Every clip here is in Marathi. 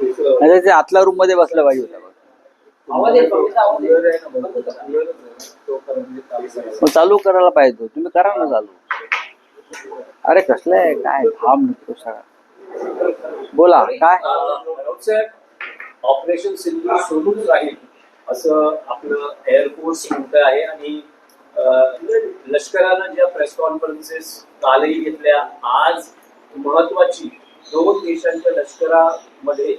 अरे ते आतल्या रूममध्ये बसलं पाहिजे होतं चालू करायला पाहिजे. तुम्ही करा ना चालू. अरे कसलं आहे? काय थांब नको सगळा बोला काय? ऑपरेशन सिंधू सुरूच राहील असं आपलं एअरफोर्स म्हणत आहे आणि लष्करानं ज्या प्रेस कॉन्फरन्सेस कालही घेतल्या आज महत्वाची दोन देशांच्या लष्करामध्ये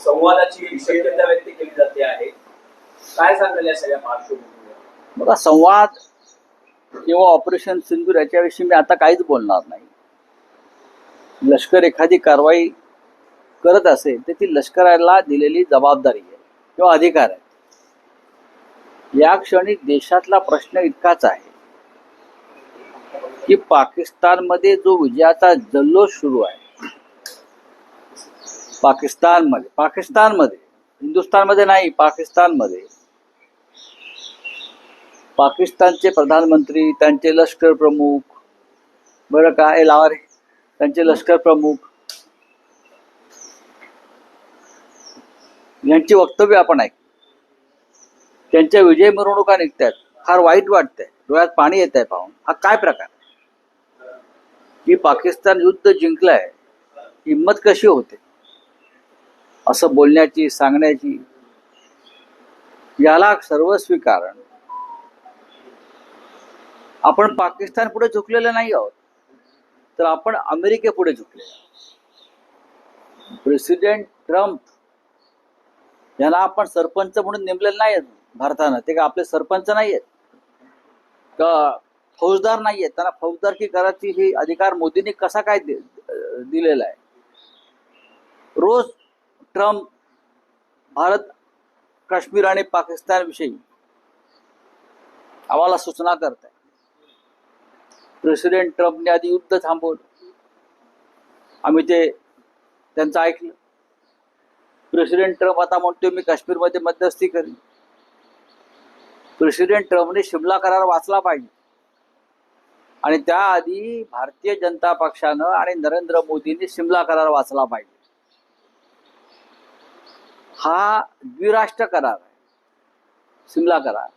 संवादाची शक्यता व्यक्त केली जाते आहे. काय सांगाल या सगळ्या पार्श्वभूमीवर? बघा संवाद किंवा ऑपरेशन सिंधूर याच्याविषयी मी आता काहीच बोलणार नाही. लष्कर एखादी कारवाई करत असेल तर ती लष्कराला दिलेली जबाबदारी आहे किंवा अधिकार आहे. या क्षणी देशातला प्रश्न इतकाच आहे. की पाकिस्तानमध्ये जो विजयाचा जल्लोष सुरू आहे पाकिस्तानमध्ये पाकिस्तानमध्ये हिंदुस्थानमध्ये नाही पाकिस्तानमध्ये पाकिस्तानचे प्रधानमंत्री त्यांचे लष्कर प्रमुख बरं का ए लावा रे त्यांचे लष्कर प्रमुख यांची वक्तव्य आपण ऐक त्यांच्या विजय मिरवणुका निघतात फार वाईट वाटतंय डोळ्यात पाणी येत आहे पाहून. हा काय प्रकार? की पाकिस्तान युद्ध जिंकलाय हिंमत कशी होते? असं बोलण्याची सांगण्याची याला सर्वस्वी कारण आपण पाकिस्तान पुढे झुकलेलं नाही आहोत तर आपण अमेरिकेपुढे पुढे झुकले. प्रेसिडेंट ट्रम्प यांना आपण सरपंच म्हणून नेमलेलं नाही भारतानं. ते का आपले सरपंच नाही आहेत का फौजदार नाहीये. त्यांना फौजदारकी करायची ही अधिकार मोदींनी कसा काय दिलेला आहे? रोज ट्रम्प भारत काश्मीर आणि पाकिस्तान विषयी आम्हाला सूचना करत आहे प्रेसिडेंट ट्रम्पने आधी युद्ध थांबवलं. आम्ही ते त्यांचं ऐकलं. प्रेसिडेंट ट्रम्प आता म्हणतोय मी काश्मीरमध्ये मध्यस्थी करीन. प्रेसिडेंट ट्रम्पने शिमला करार वाचला पाहिजे. आणि त्याआधी भारतीय जनता पक्षानं आणि नरेंद्र मोदींनी शिमला करार वाचला पाहिजे. हा द्विराष्ट्र करार आहे. शिमला करार.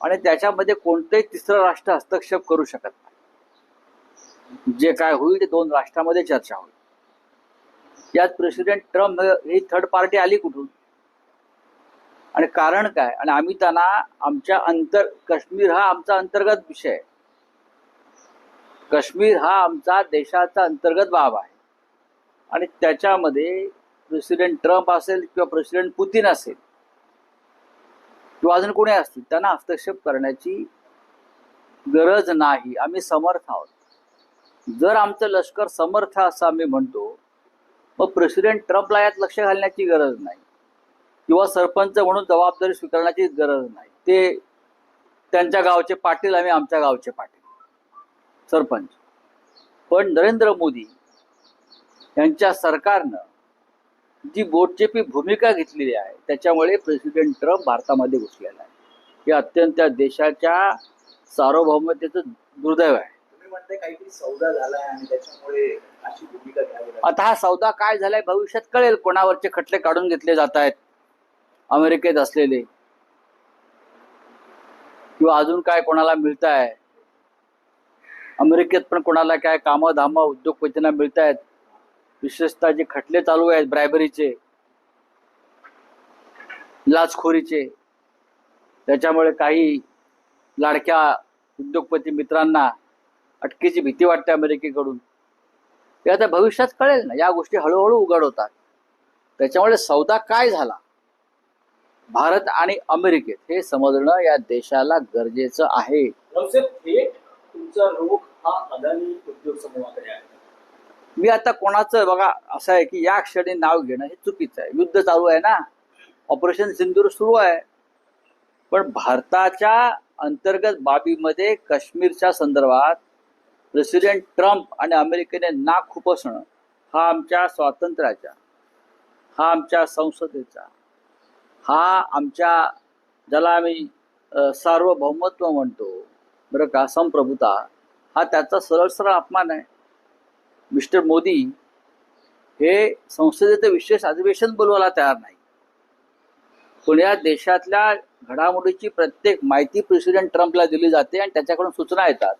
आणि त्याच्यामध्ये कोणतंही तिसरं राष्ट्र हस्तक्षेप करू शकत नाही. जे काय होईल ते दोन राष्ट्रामध्ये चर्चा होईल. यात प्रेसिडेंट ट्रम्प ही थर्ड पार्टी आली कुठून? आणि कारण काय? आणि आम्ही त्यांना आमच्या अंतर काश्मीर हा आमचा अंतर्गत विषय आहे. काश्मीर हा आमचा देशाचा अंतर्गत बाब आहे. आणि त्याच्यामध्ये प्रेसिडेंट ट्रम्प असेल किंवा प्रेसिडेंट पुतीन असेल किंवा अजून कोणी असतील त्यांना हस्तक्षेप करण्याची गरज नाही. आम्ही समर्थ आहोत. जर आमचं लष्कर समर्थ असं आम्ही म्हणतो मग प्रेसिडेंट ट्रम्पला यात लक्ष घालण्याची गरज नाही. किंवा सरपंच म्हणून जबाबदारी स्वीकारण्याची गरज नाही. ते त्यांच्या गावचे पाटील आम्ही आमच्या गावचे पाटील. सरपंच. पण नरेंद्र मोदी यांच्या सरकारनं जी बोटचेपी भूमिका घेतलेली आहे त्याच्यामुळे प्रेसिडेंट ट्रम्प भारतामध्ये घुसलेला आहे. हे अत्यंत त्या देशाच्या सार्वभौमतेचं दुर्दैव आहे. तुम्ही म्हणताय काहीतरी सौदा झालाय आणि त्याच्यामुळे अशी भूमिका घ्यावी लागली. आता हा सौदा काय झालाय भविष्यात कळेल कोणावरचे खटले काढून घेतले जात आहेत अमेरिकेत असलेले. किंवा अजून काय कोणाला मिळत आहे अमेरिकेत पण कोणाला काय कामं धामं उद्योगपतींना मिळत आहेत विशेषतः जे खटले चालू आहेत ब्रायबरीचे लाचखोरीचे त्याच्यामुळे काही लाडक्या उद्योगपती मित्रांना अटकेची भीती वाटते अमेरिकेकडून. हे आता भविष्यात कळेल ना या गोष्टी हळूहळू उघड होतात. त्याच्यामुळे सौदा काय झाला? भारत आणि अमेरिकेत हे समजणं या देशाला गरजेचं आहे. थेट तुमचा रोख हा अदानी उद्योग समूहाकडे आहे. मी आता कोणाचं बघा असं आहे की या क्षणी नाव घेणं हे चुकीचं आहे. युद्ध चालू आहे ना? ऑपरेशन सिंदूर सुरू आहे. पण भारताच्या अंतर्गत बाबीमध्ये काश्मीरच्या संदर्भात प्रेसिडेंट ट्रम्प आणि अमेरिकेने नाक खुपसणं हा आमच्या स्वातंत्र्याचा हा आमच्या संसदेचा हा आमच्या ज्याला आम्ही सार्वभौमत्व म्हणतो का? संप्रभुता. हा त्याचा सरळ सरळ अपमान आहे. मिस्टर मोदी हे संसदेचं विशेष अधिवेशन बोलवायला तयार नाही. पण या देशातल्या घडामोडीची प्रत्येक माहिती प्रेसिडेंट ट्रम्पला दिली जाते आणि त्याच्याकडून सूचना येतात.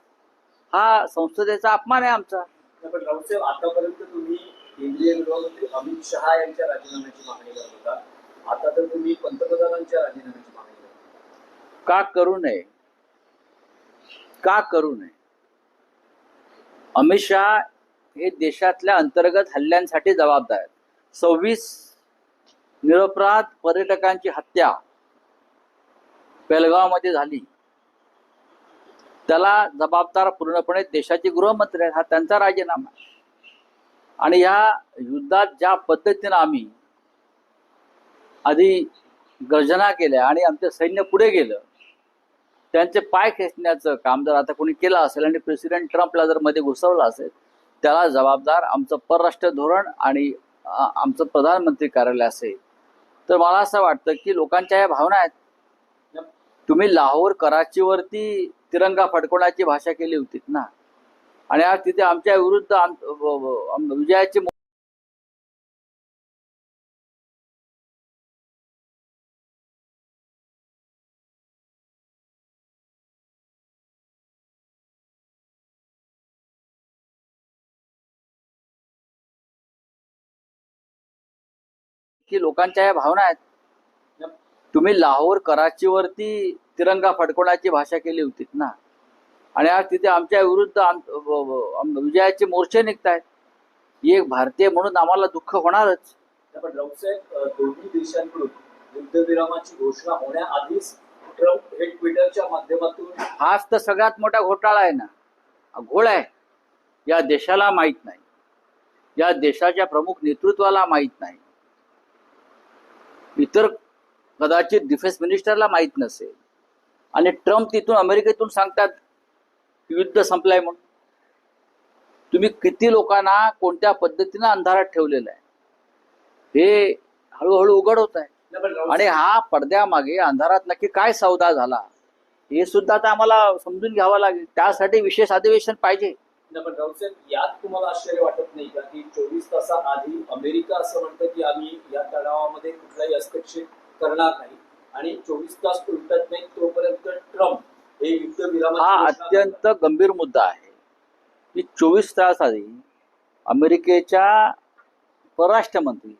हा संसदेचा अपमान आहे आमचा. आतापर्यंत तुम्ही केंद्रीय गृहमंत्री अमित शहा यांच्या राजीनाम्याची मागणी करत होता. आता तर तुम्ही पंतप्रधानांच्या राजीनाम्याची मागणी का करू नये? का करू नये? अमित शहा हे देशातल्या अंतर्गत हल्ल्यांसाठी जबाबदार आहेत. सव्वीस निरपराध पर्यटकांची हत्या बेलगावमध्ये झाली. त्याला जबाबदार पूर्णपणे देशाचे गृहमंत्री आहेत. हा त्यांचा राजीनामा आणि या युद्धात ज्या पद्धतीनं आम्ही आधी गर्जना केल्या आणि आमचं सैन्य पुढे गेलं त्यांचे पाय खेचण्याचं काम जर आता कोणी केलं असेल आणि प्रेसिडेंट ट्रम्पला जर मध्ये घुसवलं असेल त्याला जबाबदार आमचं परराष्ट्र धोरण आणि आमचं प्रधानमंत्री कार्यालय असेल. तर मला असं वाटतं की लोकांच्या या भावना आहेत. तुम्ही लाहोर कराचीवरती तिरंगा फडकवण्याची भाषा केली होती ना? आणि आज तिथे आमच्या विरुद्ध विजयाची की लोकांच्या या भावना आहेत. तुम्ही लाहोर कराचीवरती तिरंगा फडकवण्याची भाषा केली होती ना? आणि आज तिथे आमच्या विरुद्ध आम- विजयाचे मोर्चे निघतायत. एक भारतीय म्हणून आम्हाला दुःख होणारच. पण दोन्ही देशांकडून युद्धविरामाची घोषणा होण्याआधीच ट्रम्प हे ट्विटरच्या माध्यमातून हाच तर सगळ्यात मोठा घोटाळा आहे ना? हा घोळ आहे. या देशाला माहीत नाही. या देशाच्या प्रमुख नेतृत्वाला माहीत नाही. इतर कदाचित डिफेन्स मिनिस्टरला माहीत नसेल. आणि ट्रम्प तिथून अमेरिकेतून सांगतात युद्ध संपलंय म्हणून. तुम्ही किती लोकांना कोणत्या पद्धतीनं अंधारात ठेवलेलं आहे? हे हळूहळू उघड होत आहे. आणि हा पडद्यामागे अंधारात नक्की काय सौदा झाला हे सुद्धा आता आम्हाला समजून घ्यावं लागेल. त्यासाठी विशेष अधिवेशन पाहिजे. पण राऊतसाहेब यात तुम्हाला आश्चर्य वाटत नाही का की चोवीस तासाआधी अमेरिका असं म्हणतं की आम्ही या तणावामध्ये कुठलाही हस्तक्षेप करणार नाही? आणि चोवीस तास उलटत नाही तोपर्यंत ट्रम्प हे युद्ध हा विरामाची अत्यंत गंभीर मुद्दा आहे की चोवीस तास आधी अमेरिकेच्या परराष्ट्र मंत्री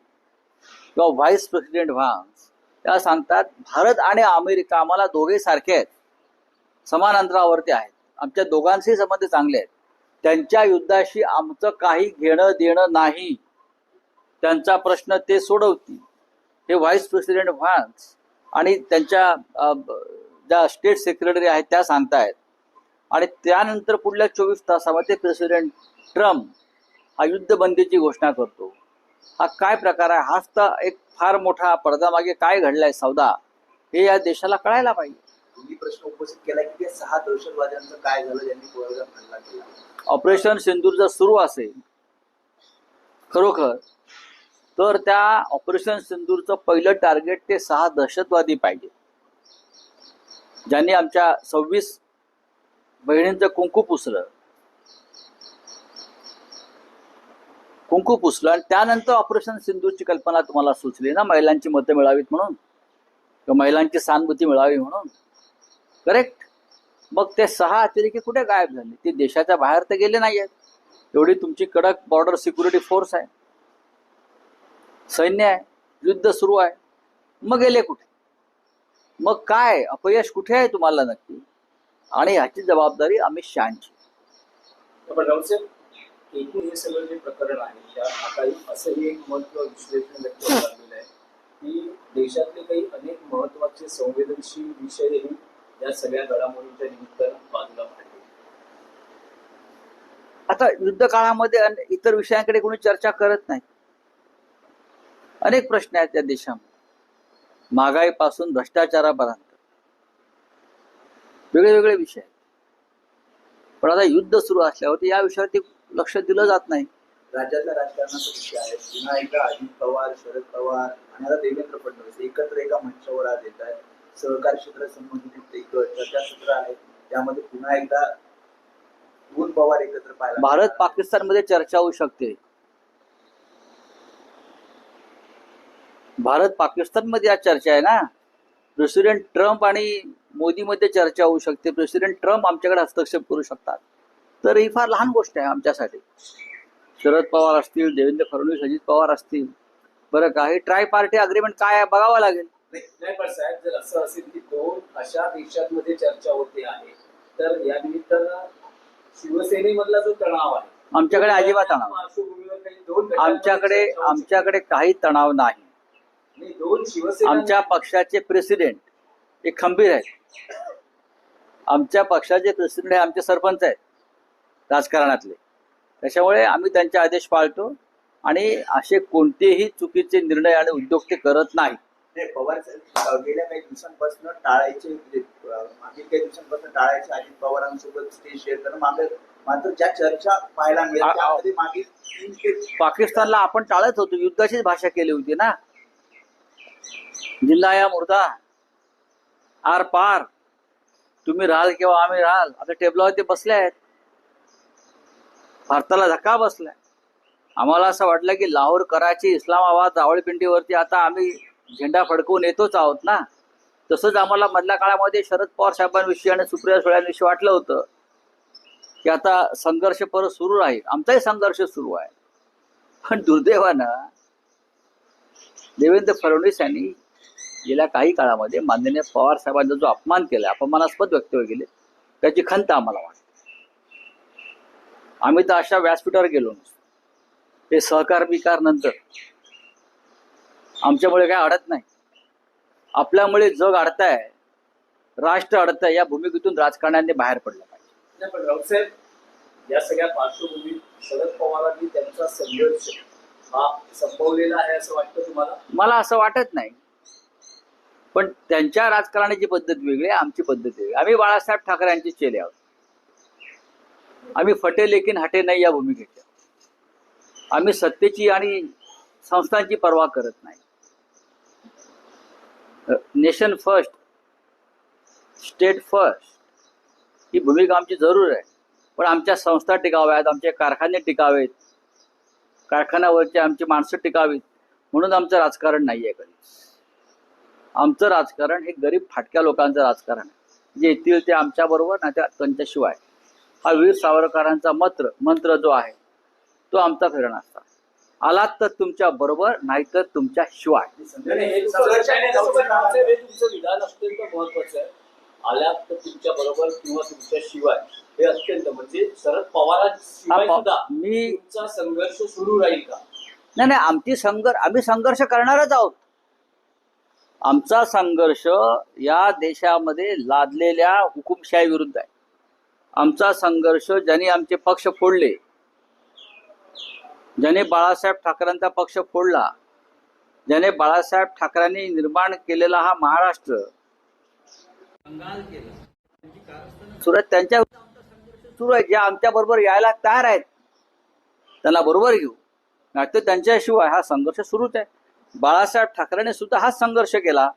किंवा व्हाईस प्रेसिडेंट व्हान्स त्या सांगतात भारत आणि अमेरिका आम्हाला दोघे सारखे आहेत. समान अंतरावरती आहेत. आमच्या दोघांचे संबंध चांगले आहेत. त्यांच्या युद्धाशी आमचं काही घेणं देणं नाही. त्यांचा प्रश्न ते सोडवतील. हे व्हाईस प्रेसिडेंट व्हान्स आणि त्यांच्या ज्या स्टेट सेक्रेटरी आहेत त्या सांगतायत. आणि त्यानंतर पुढल्या चोवीस तासामध्ये प्रेसिडेंट ट्रम्प हा युद्धबंदीची घोषणा करतो. हा काय प्रकार आहे? हाच तर एक फार मोठा पडद्यामागे काय घडलाय सौदा? हे या देशाला कळायला पाहिजे. तुम्ही प्रश्न उपस्थित केला की त्या सहा दहशतवाद्यांचं काय झालं ज्यांनी कोळगाव हल्ला केला? ऑपरेशन सिंदूर जर सुरू असेल खरोखर तर त्या ऑपरेशन सिंदूरचं पहिलं टार्गेट ते सहा दहशतवादी पाहिजे. ज्यांनी आमच्या सव्वीस बहिणींचं कुंकू पुसलं. कुंकू पुसलं आणि त्यानंतर ऑपरेशन सिंदूरची कल्पना तुम्हाला सुचली ना महिलांची मतं मिळावीत म्हणून? किंवा महिलांची सहानुभूती मिळावी म्हणून? करेक्ट मग ते सहा अतिरेकी कुठे गायब झाले? ते देशाच्या बाहेर तर गेले नाही आहेत एवढी तुमची कडक बॉर्डर सिक्युरिटी फोर्स आहे. सैन्य आहे. युद्ध सुरू आहे. मग गेले कुठे? मग काय? अपयश कुठे आहे तुम्हाला नक्की? आणि ह्याची जबाबदारी अमित शहाची. एकूण हे सगळं जे प्रकरण आहे त्या असंही एक महत्त्व विश्लेषण व्यक्त झालेलं आहे की देशातले काही अनेक महत्त्वाचे संवेदनशील विषयही या सगळ्या घडामोडींच्या निमित्तानं बाजूला मांडले आता युद्ध काळामध्ये इतर विषयांकडे कोणी चर्चा करत नाही. अनेक प्रश्न आहेत त्या देशामध्ये. महागाईपासून भ्रष्टाचारापर्यंत. वेगळे वेगळे विषय पण आता युद्ध सुरू असल्यावर या विषयावरती लक्ष दिलं जात नाही. राज्यातल्या राजकारणाचा विषय आहे. पुन्हा एकदा अजित पवार शरद पवार आणि आता देवेंद्र फडणवीस एकत्र एका मंचावर आज येत आहेत. सहकार क्षेत्र संबंधित एक चर्चासत्र आहे. त्यामध्ये पुन्हा एकदा दोन पवार एकत्र पाहिला भारत पाकिस्तानमध्ये चर्चा होऊ शकते. भारत पाकिस्तानमध्ये आज चर्चा आहे ना? प्रेसिडेंट ट्रम्प आणि मोदी मध्ये चर्चा होऊ शकते. प्रेसिडेंट ट्रम्प आमच्याकडे हस्तक्षेप करू शकतात. तर ही फार लहान गोष्ट आहे आमच्यासाठी. शरद पवार असतील देवेंद्र फडणवीस अजित पवार असतील. बरं का? हे ट्राय पार्टी अग्रीमेंट काय आहे बघावं लागेल. नाही पण साहेब जर असं असेल की दोन अशा देशांमध्ये चर्चा होते आहे तर या निमित्तानं शिवसेनेमधला जो तणाव आहे आमच्याकडे अजिबात तणाव आमच्याकडे आमच्याकडे काही तणाव नाही. आमच्या पक्षाचे प्रेसिडेंट हे खंबीर आहेत. आमच्या पक्षाचे प्रेसिडेंट हे आमचे सरपंच आहेत राजकारणातले. त्याच्यामुळे आम्ही त्यांचे आदेश पाळतो आणि असे कोणतेही चुकीचे निर्णय आणि उद्योग ते करत नाही ते पवार साहेब गेल्या काही दिवसांपासून टाळायचे म्हणजे मागील काही दिवसांपासून टाळायचे अजित पवारांसोबत स्टेज शेअर करणं मागे मात्र ज्या चर्चा पाहायला त्यामध्ये मागील पाकिस्तानला आपण टाळत होतो युद्धाचीच भाषा केली होती ना? जिल्हा या मुर्दा आर पार. तुम्ही राहाल किंवा आम्ही राहाल आता टेबलावरती बसले आहेत. भारताला धक्का बसलाय. आम्हाला असं वाटलं की लाहोर कराची इस्लामाबाद रावळपिंडीवरती आता आम्ही झेंडा फडकवून येतोच आहोत ना. तसंच आम्हाला मधल्या काळामध्ये शरद पवार साहेबांविषयी आणि सुप्रिया सुळ्यांविषयी वाटलं होतं. की आता संघर्ष परत सुरू राहील. आमचाही संघर्ष सुरू आहे. पण दुर्दैवानं देवेंद्र फडणवीस यांनी गेल्या काही काळामध्ये माननीय पवार साहेबांचा जो अपमान केला अपमानास्पद वक्तव्य केले त्याची खंत आम्हाला वाटते. आम्ही तर अशा व्यासपीठावर गेलो नसतो. ते सहकार विकार नंतर आमच्यामुळे काय अडत नाही. आपल्यामुळे जग अडताय राष्ट्र अडतंय या भूमिकेतून राजकारण्यांनी बाहेर पडलं पाहिजे. नाही, पण राऊतसाहेब या सगळ्या पार्श्वभूमीत शरद पवारांनी त्यांचा संघर्ष हा संपवलेला आहे असं वाटतं तुम्हाला? मला असं वाटत नाही. पण त्यांच्या राजकारणाची पद्धत वेगळी आहे आमची पद्धत वेगळी. आम्ही बाळासाहेब ठाकरे यांचे चेले आहोत. आम्ही फटे लेकिन हटे नाही या भूमिकेच्या आम्ही सत्तेची आणि संस्थांची पर्वा करत नाही. नेशन फर्स्ट स्टेट फर्स्ट ही भूमिका आमची जरूर आहे. पण आमच्या संस्था टिकाव्यात आमचे कारखाने टिकावेत कारखान्यावरचे आमची माणसं टिकावीत म्हणून आमचं राजकारण नाही आहे कधी. आमचं राजकारण हे गरीब फाटक्या लोकांचं राजकारण आहे. जे येतील ते आमच्या बरोबर ना त्या त्यांच्याशिवाय हा वीर सावरकरांचा मंत्र मंत्र जो आहे तो आमचा फिरण असतात आलात तर तुमच्या बरोबर नाहीतर तुमच्या शिवाय. तर तुमच्या बरोबर किंवा तुमच्या शिवाय. हे अत्यंत म्हणजे शरद मी संघर्ष सुरू राहील का? नाही नाही आमची संघर्ष आम्ही संघर्ष करणारच आहोत. आमचा संघर्ष या देशामध्ये लादलेल्या हुकुमशाही विरुद्ध आहे. आमचा संघर्ष ज्यांनी आमचे पक्ष फोडले ज्याने बाळासाहेब ठाकरेंचा पक्ष फोडला ज्याने बाळासाहेब ठाकरेंनी निर्माण केलेला हा महाराष्ट्र सुरत त्यांच्या सुरू आहे ज्या आमच्या बरोबर यायला तयार आहेत त्यांना बरोबर घेऊ. नाहीतर त्यांच्याशिवाय हा संघर्ष सुरूच आहे. बाळासाहेब ठाकरेने सुद्धा हाच संघर्ष केला.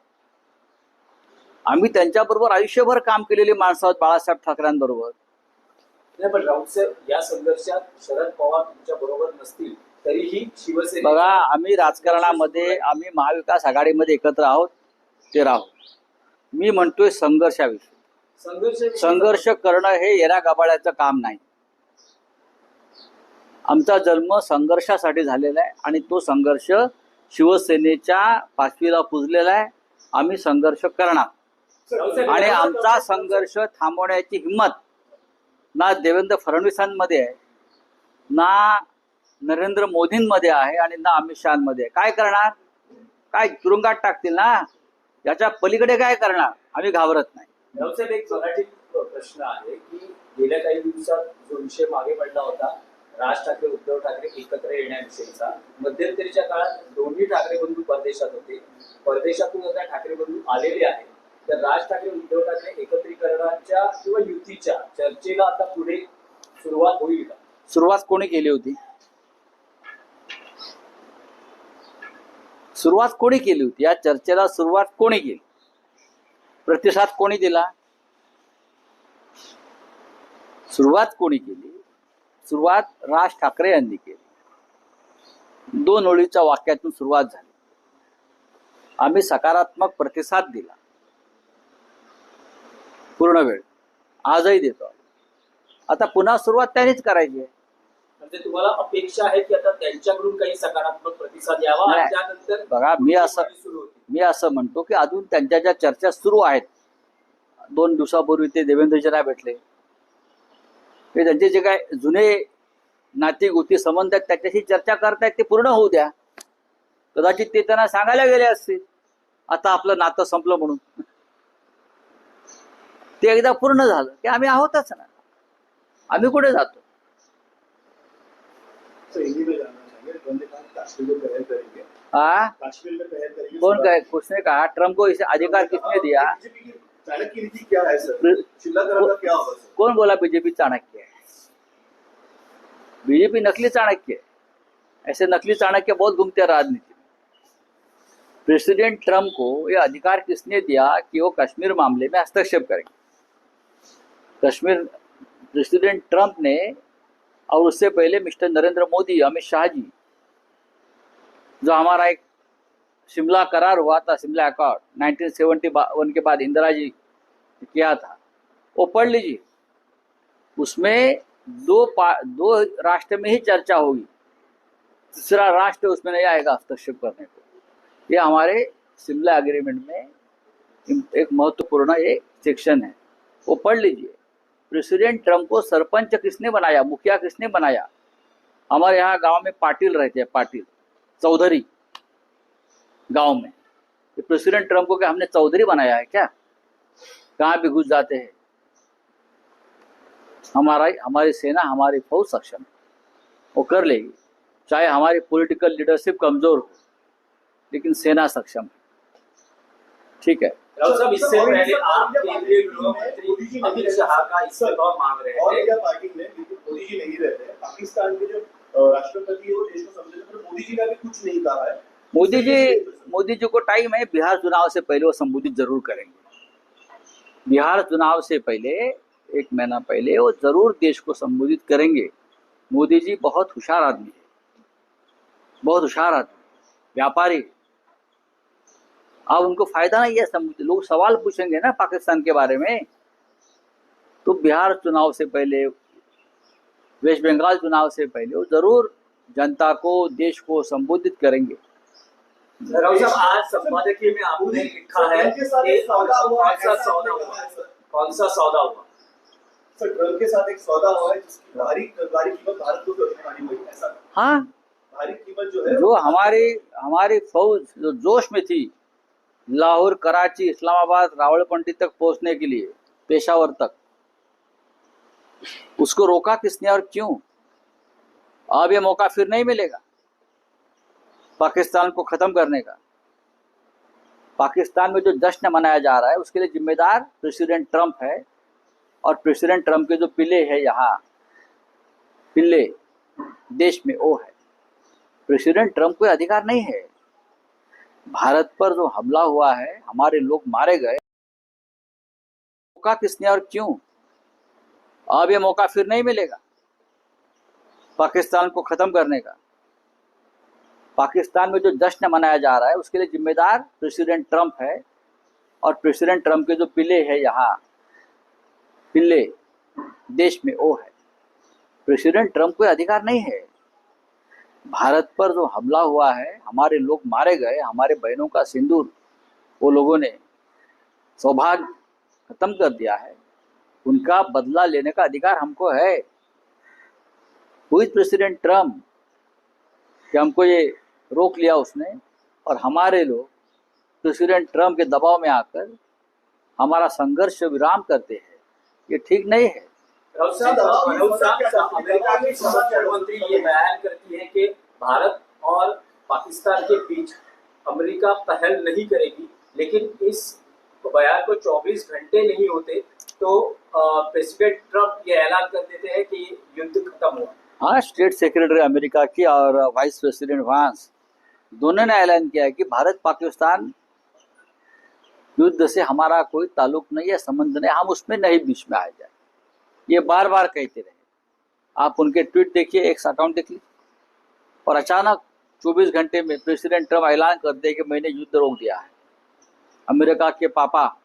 आम्ही त्यांच्याबरोबर आयुष्यभर काम केलेली माणसं आहोत बाळासाहेब ठाकरेंबरोबर. नाही पण या संघर्षात शरद पवार तुमच्या बरोबर नसतील तरीही शिवसेना बघा आम्ही राजकारणामध्ये आम्ही महाविकास आघाडीमध्ये एकत्र आहोत ते राहू. मी म्हणतोय संघर्षाविषयी. संघर्ष संघर्ष करणं हे येरा गाबाळ्याचं काम नाही. आमचा जन्म संघर्षासाठी झालेला आहे आणि तो संघर्ष शिवसेनेच्या पाचवीला पुजलेला आहे. आम्ही संघर्ष करणार. आणि आमचा संघर्ष थांबवण्याची हिंमत ना देवेंद्र फडणवीसांमध्ये आहे ना नरेंद्र मोदींमध्ये आहे आणि ना अमित शहामध्ये आहे. काय करणार? काय तुरुंगात टाकतील ना? याच्या पलीकडे काय करणार? आम्ही घाबरत नाही. राऊतसाहेब एक मराठी प्रश्न आहे की गेल्या काही दिवसात जो विषय मागे पडला होता राज ठाकरे उद्धव ठाकरे एकत्र येण्याविषयीचा मध्यंतरीच्या काळात दोन्ही ठाकरे बंधू परदेशात होते. परदेशातून आता ठाकरे बंधू आलेले आहेत. तर राज ठाकरे उद्धव ठाकरे एकत्रीकरणाच्या किंवा युतीच्या चर्चेला आता पुढे सुरुवात होईल का? सुरुवात कोणी केली होती? सुरुवात कोणी केली होती? या चर्चेला सुरुवात कोणी केली? प्रतिसाद कोणी दिला? सुरुवात कोणी केली? सुरुवात राज ठाकरे यांनी केली. दोन ओळीच्या वाक्यातून सुरुवात झाली. आम्ही सकारात्मक प्रतिसाद दिला. पूर्ण वेळ. आजही देतो. आता पुन्हा सुरुवात त्यानेच करायची आहे. म्हणजे तुम्हाला अपेक्षा आहे की आता त्यांच्याकडून काही सकारात्मक प्रतिसाद यावा? आणि नाही. त्यानंतर बघा, मी असं- मी असं म्हणतो की अजून त्यांच्या ज्या चर्चा सुरू आहेत दोन दिवसापूर्वी ते देवेंद्रजीला भेटले. ते त्यांचे जे काय जुने नाती गोती संबंध आहेत त्याच्याशी चर्चा करतायत ते पूर्ण होऊ द्या. कदाचित ते त्यांना सांगायला गेले असतील. आता आपलं नातं संपलं म्हणून. ते एकदा पूर्ण झालं की आम्ही आहोतच ना आम्ही कुठे जातो? सर हिंदी में जानना चाहेंगे कौन कहे उसने कहा ट्रम्प को इसे अधिकार किसने दिया? बीजेपी क्या है सर क्या कौन बोला बीजेपी चाणक्य है बीजेपी नकली चाणक्य है ऐसे नकली चाणक्य बहुत घूमते राजनीति में. प्रेसिडेंट ट्रम्प को ये अधिकार किसने दिया कि वो कश्मीर मामले में हस्तक्षेप करेंगे? कश्मीर प्रेसिडेंट ट्रंप ने और उससे पहले मिस्टर नरेंद्र मोदी, अमित शाह जी, जो हमारा एक शिमला करार हुआ था, शिमला अकॉर्ड 1971 के बाद इंदिरा जी किया था, वो पढ़ लीजिए। उसमें दो दो राष्ट्र में ही चर्चा होगी। तीसरा राष्ट्र उसमें नहीं आएगा हस्तक्षेप करने को। ये हमारे शिमला एग्रीमेंट में एक महत्वपूर्ण ये सेक्शन है। वो पढ़ लीजिए। प्रेसिडेंट ट्रंप को सरपंच किसने बनाया, मुखिया किसने बनाया? हमारे यहाँ गाँव में पाटिल रहते हैं, पाटिल। चौधरी। गाँव में। ये प्रेसिडेंट ट्रंप को क्या हमने चौधरी बनाया है क्या? कहाँ भी घुस जाते हैं। हमारा, हमारी सेना, हमारी फौज सक्षम वो कर लेगी। चाहे हमारी पॉलिटिकल लीडरशिप कमज़ोर हो, लेकिन सेना सक्षम ठीक है। राउत साहब इससे पहले आप केंद्रीय गृह मंत्री मोदी जी अमित शाह का इस्तीफा मांग रहे और थे पार्टी में? मोदी जी नहीं रहते हैं। पाकिस्तान के जो राष्ट्रपति है वो देश को पर मोदी जी ने अभी कुछ नहीं कहा है। मोदी जी मोदी जी को टाइम है बिहार चुनाव से पहले वो संबोधित ज़रूर करेंगे। बिहार चुनाव से पहले एक महीना पहले वो ज़रूर देश को संबोधित करेंगे। मोदी जी बहुत होशियार आदमी है। बहुत होशियार आदमी व्यापारी अब उनको फ़ायदा नहीं है संबोधित लोग सवाल पूछेंगे ना पाकिस्तान के बारे में। तो बिहार चुनाव से पहले वेस्ट बंगाल चुनाव से पहले वो ज़रूर जनता को देश को संबोधित करेंगे। आज संपादकीय में आपने लिखा है कौन सा सौदा हुआ? सर। कौन सा सौदा हुआ? सर ट्रंप के साथ एक सौदा हुआ है जिसकी भारी भारी कीमत भारत को चुकानी हुई ऐसा। हाँ। भारी कीमत जो है जो हमारी हमारी फौज जो जोश में थी लाहौर, कराची, इस्लामाबाद रावलपिंडी तक पहुँचने के लिए, पेशावर तक। उसको रोका किसने और क्यों? अब ये मौका फिर नहीं मिलेगा पाकिस्तान को खत्म करने का। पाकिस्तान में जो जश्न मनाया जा रहा है, उसके लिए जिम्मेदार प्रेसिडेंट ट्रंप है और प्रेसिडेंट ट्रंप के जो पिल्ले है यहाँ, पिल्ले देश में वो है। प्रेसिडेंट ट्रंप को अधिकार नहीं है। भारत पर जो हमला हुआ है, हमारे लोग मारे गए। मौका किसने और क्यों? अब ये मौका फिर नहीं मिलेगा पाकिस्तान को खत्म करने का। पाकिस्तान में जो जश्न मनाया जा रहा है, उसके लिए जिम्मेदार प्रेसिडेंट ट्रंप है और प्रेसिडेंट ट्रंप के जो पिल्ले है यहाँ, पिल्ले देश में वो है। प्रेसिडेंट ट्रंप को अधिकार नहीं है। भारत पर जो हमला हुआ है, हमारे लोग मारे गए, हमारे बहनों का सिंदूर, वो लोगों ने सौभाग्य खत्म कर दिया है। उनका बदला लेने का अधिकार हमको है। प्रेसिडेंट ट्रंप कि हमको ये रोक लिया उसने। और हमारे लोग प्रेसिडेंट ट्रंप के दबाव में आकर हमारा संघर्ष विराम करते हैं। ये ठीक नहीं है। अमेरिका की संरक्षण मंत्री ये बयान करती है कि भारत और पाकिस्तान के बीच अमेरिका पहल नहीं करेगी लेकिन इस बयान को 24 घंटे नहीं होते तो प्रेसिडेंट ट्रंप ये ऐलान कर देते हैं कि युद्ध खत्म हुआ। हाँ स्टेट सेक्रेटरी अमेरिका की और वाइस प्रेसिडेंट वांस दोनों ने ऐलान किया है कि भारत पाकिस्तान युद्ध से हमारा कोई ताल्लुक नहीं है संबंध नहीं हम उसमें नहीं बीच में आ जाए। ये बार बार कहते रहे। आप उनके ट्वीट देखिए, एक अकाउंट देख लीजिए। और अचानक 24 घंटे में प्रेसिडेंट ट्रंप ऐलान कर दिया कि मैंने युद्ध रोक दिया है। अमेरिका के पापा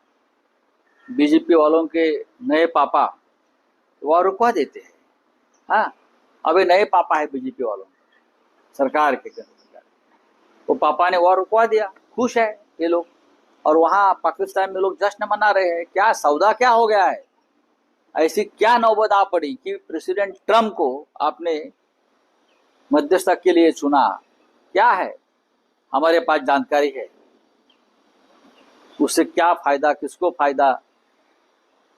बीजेपी वालों के नए पापा, वह रुकवा देते हैं। हाँ अभी नए पापा है बीजेपी वालों सरकार के। वो पापा ने वह रुकवा दिया। खुश है ये लोग। और वहाँ पाकिस्तान में लोग जश्न मना रहे हैं। क्या सौदा क्या हो गया है? ऐसी क्या नौबत आ पड़ी कि प्रेसिडेंट ट्रंप को आपने मध्यस्थता के लिए चुना? क्या है? हमारे पास जानकारी है। उससे क्या फ़ायदा किसको फ़ायदा?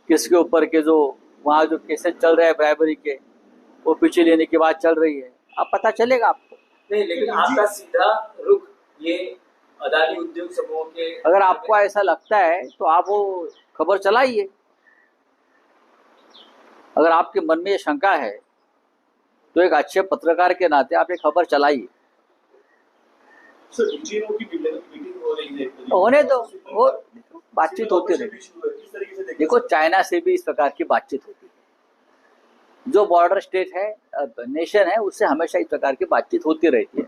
किसके ऊपर के जो वहाँ जो केसेस चल रहे हैं ब्राइबरी के वो पीछे लेने की बात चल रही है। अब पता चलेगा आपको। नहीं लेकिन आपका सीधा रुख ये अदानी उद्योग समूह के अगर आपको ऐसा लगता है तो आप वो खबर चलाइए। अगर आपके मन में ये शंका है तो एक अच्छे पत्रकार के नाते आप ये खबर चलाइए। हो है तो होने दो वो बातचीत होती रहे किस तरीके से देखते देखो चाइना से भी इस प्रकार की बातचीत होती है। जो बॉर्डर स्टेट है नेशन है उससे हमेशा इस प्रकार की बातचीत होती रहती है।